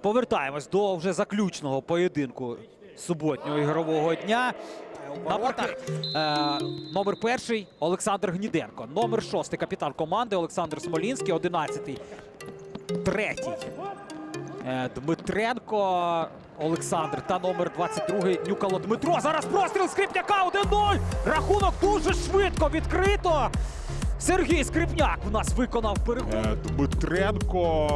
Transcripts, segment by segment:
Повертаємось до вже заключного поєдинку суботнього ігрового дня. На воротах е, номер перший Олександр Гніденко. Номер шостий капітан команди Олександр Смолінський. Одинадцятий. Третій. Е, Дмитренко Олександр та номер 22 Нюкало Дмитро. Зараз простріл Скрипняка 1-0. Рахунок дуже швидко відкрито. Сергій Скрипняк у нас виконав переход. Е, Дмитренко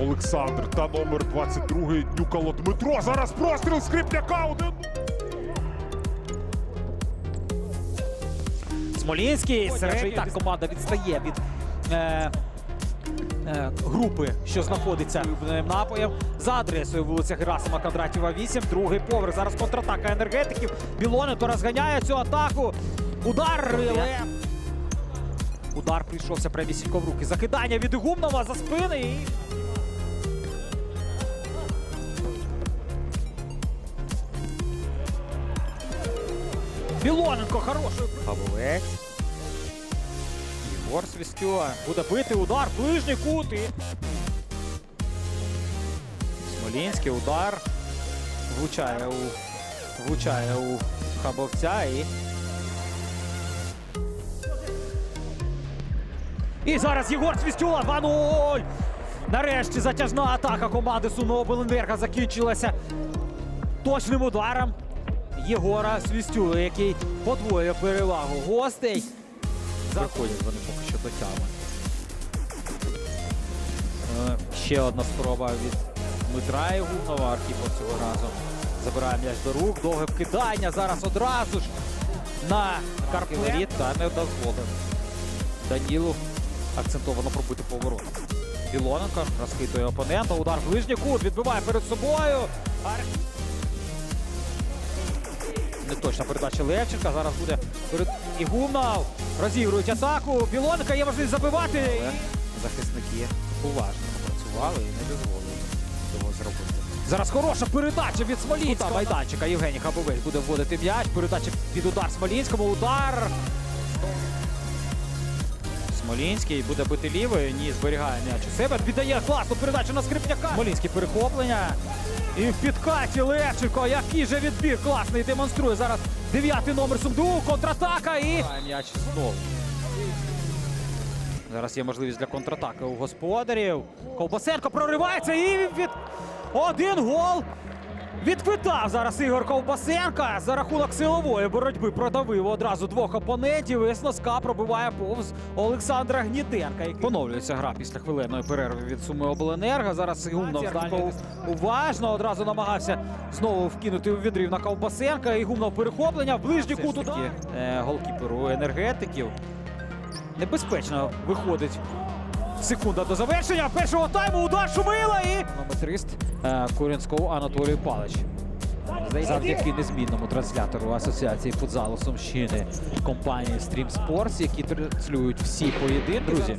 Олександр та номер 22 Нюкало Дмитро. Зараз простріл скрипняка. Один. Смолінський. Сережа так команда відстає від е, е, групи, що знаходиться в напоєм за адресою вулиця Герасима Кондратєва 8. Другий поверх. Зараз контратака енергетиків. Білоненко розганяє цю атаку. Удар. Удар прийшовся прямісінько в руки. Закидання від Гумнова за спини. І... Білоненко хороший. Павловець. Єгор Свістьо. Буде бити удар. Ближній кут. І... Смолінський удар. Влучає у, влучає у Хабовця і. І зараз Єгор Свістюла 2-0. Нарешті затяжна атака команди Сумиобленерго закінчилася точним ударом Єгора Свістюли, який подвоює перевагу гостей. Заходять вони поки що до тями. Е, Ще одна спроба від Дмитра Ігумнова. Архіпов цього разу забирає м'яч до рук. Довге вкидання. Зараз одразу ж на Карпелеріт та не дозволив. Данілу акцентовано пробити поворот. Білоненко розхитує опонента. Удар в ближній кут. Відбиває перед собою. Ар... Неточна передача Левченка. Зараз буде перед Ігумнов. Розігрують атаку. Білоненка є можливість забивати. Захисники уважно працювали і не дозволили цього зробити. Зараз хороша передача від Смолінського. майданчика. Євгеній Хабовець буде вводити м'яч. Передача під удар Смолінському. Удар. Смолінський буде бити лівою. Ні, зберігає м'яч у себе. Віддає класну передачу на Скрипняка. Смолінський перехоплення. І в підкаті Левченко. Який же відбір класний демонструє. Зараз дев'ятий номер Сумду. Контратака і. М'яч знову. Зараз є можливість для контратаки у господарів. Ковбасенко проривається і від один гол. Відквитав зараз Ігор Ковбасенка за рахунок силової боротьби продавив одразу двох опонентів. І з пробиває повз Олександра Гнітенка. який- Поновлюється гра після хвилинної перерви від Суми Обленерго. Зараз Гумнов Зданько уважно одразу намагався знову вкинути у відрив на Ковбасенка. І Гумнов перехоплення в ближній кут удар. Е, голкіперу енергетиків. Небезпечно виходить Секунда до завершення першого тайму. Удар Шумила і нометрист е, Курінського Анатолій Палич. Завдяки незмінному транслятору Асоціації футзалу Сумщини компанії Stream Sports, які транслюють всі поєдинки. Друзі,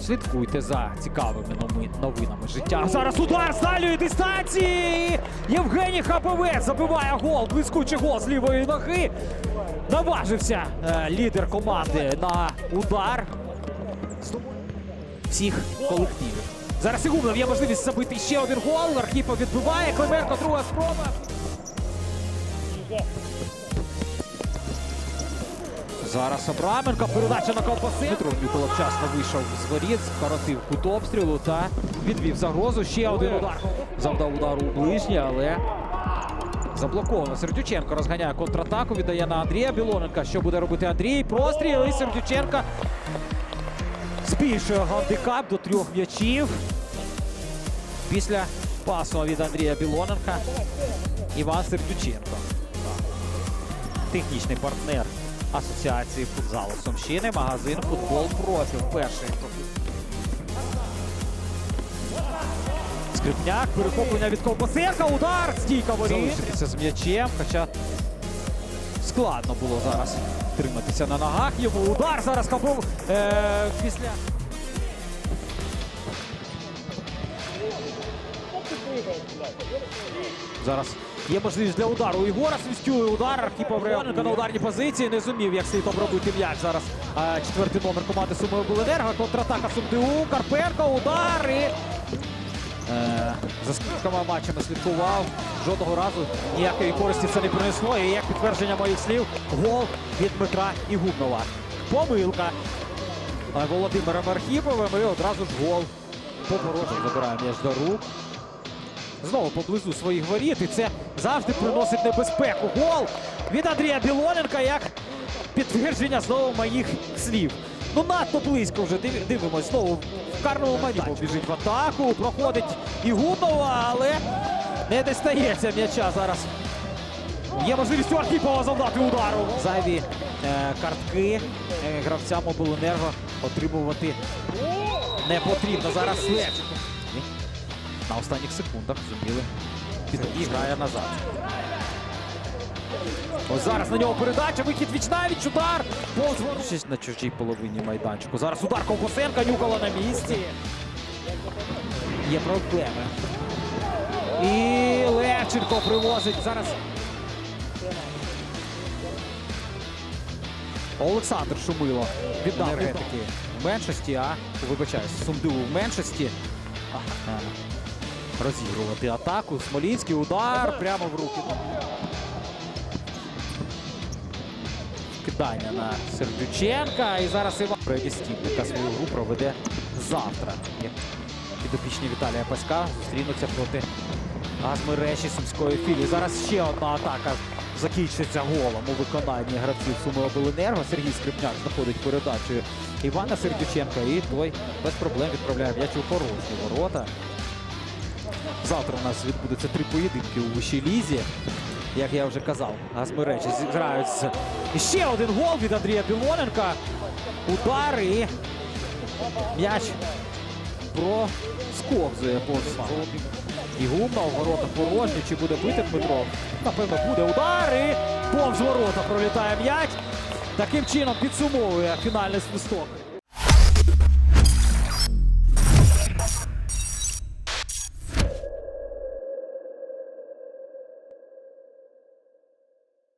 слідкуйте за цікавими новинами життя. А зараз удар з дальньої дистанції. Євгеній Хабовець забиває гол. Блискучий гол з лівої ноги. Наважився е, лідер команди на удар всіх колективів. Зараз Ігумнов є можливість забити ще один гол. Архіпов відбиває. Клименко друга спроба. Зараз Абраменко. Передача на ковпаси. Дмитро Нікола вчасно вийшов з воріт, скоротив кут обстрілу та відвів загрозу. Ще один удар. Завдав удару у ближнє, але заблоковано. Сердюченко розганяє контратаку, віддає на Андрія Білоненка. Що буде робити Андрій? Простріл і Сердюченка збільшує гандикап до трьох м'ячів. Після пасу від Андрія Білоненка Іван Сердюченко. Технічний партнер Асоціації футзалу Сумщини, магазин Футбол Профі. Перший Скрипняк, перехоплення від Ковбасенка, удар, стійка воріт. Залишитися з м'ячем, хоча складно було зараз триматися на ногах. Йому удар зараз Кабов е, після. Зараз є можливість для удару. У Ігора свістює удар. Архіпов Реоненко на ударній позиції. Не зумів як слід обробити м'яч. Зараз е, четвертий номер команди Суми Обленерго. Контратака Сумдиу. Карпенко. Удар і за скількома матчами слідкував. Жодного разу ніякої користі це не принесло. І як підтвердження моїх слів, гол від Дмитра Ігубнова. Помилка е, Володимиром Архіповим і одразу ж гол. Поворотом забирає м'яч до рук. Знову поблизу своїх воріт. І це завжди приносить небезпеку. Гол від Андрія Білоненка як підтвердження знову моїх слів. Ну надто близько вже Див- дивимось. Знову карному майдані біжить в атаку. Проходить і Гуднова, але не дістається м'яча зараз. Є можливість у Архіпова завдати удару. Зайві е, картки е, гравцям обленерго отримувати не потрібно. Зараз Левченко. На останніх секундах зуміли. І грає назад. Ось зараз на нього передача, вихід віч навіч, удар. Повз на чужій половині майданчику. Зараз удар Ковбасенка, Нюкала на місці. Є проблеми. І Левченко привозить зараз. Олександр Шумило віддав енергетики в меншості, а вибачаюсь, Сумдиву в меншості. Розігрувати атаку. Смолінський удар прямо в руки. Кидання на Сердюченка. І зараз Іван Фредді Стільника свою гру проведе завтра. Як Підопічні Віталія Паська зустрінуться проти Газмереші Сумської філії. Зараз ще одна атака закінчиться голом у виконанні гравців Суми Обленерго. Сергій Скрипняк знаходить передачею Івана Сердюченка. І той без проблем відправляє м'яч у порожні ворота. Завтра у нас відбудеться три поєдинки у вищій лізі. Як я вже казав, Газмеречі зіграються. І ще один гол від Андрія Білоненка. Удар і м'яч просковзує повз І гумна у ворота порожні. Чи буде бити Дмитро? Напевно, буде удар і повз ворота пролітає м'яч. Таким чином підсумовує фінальний свисток.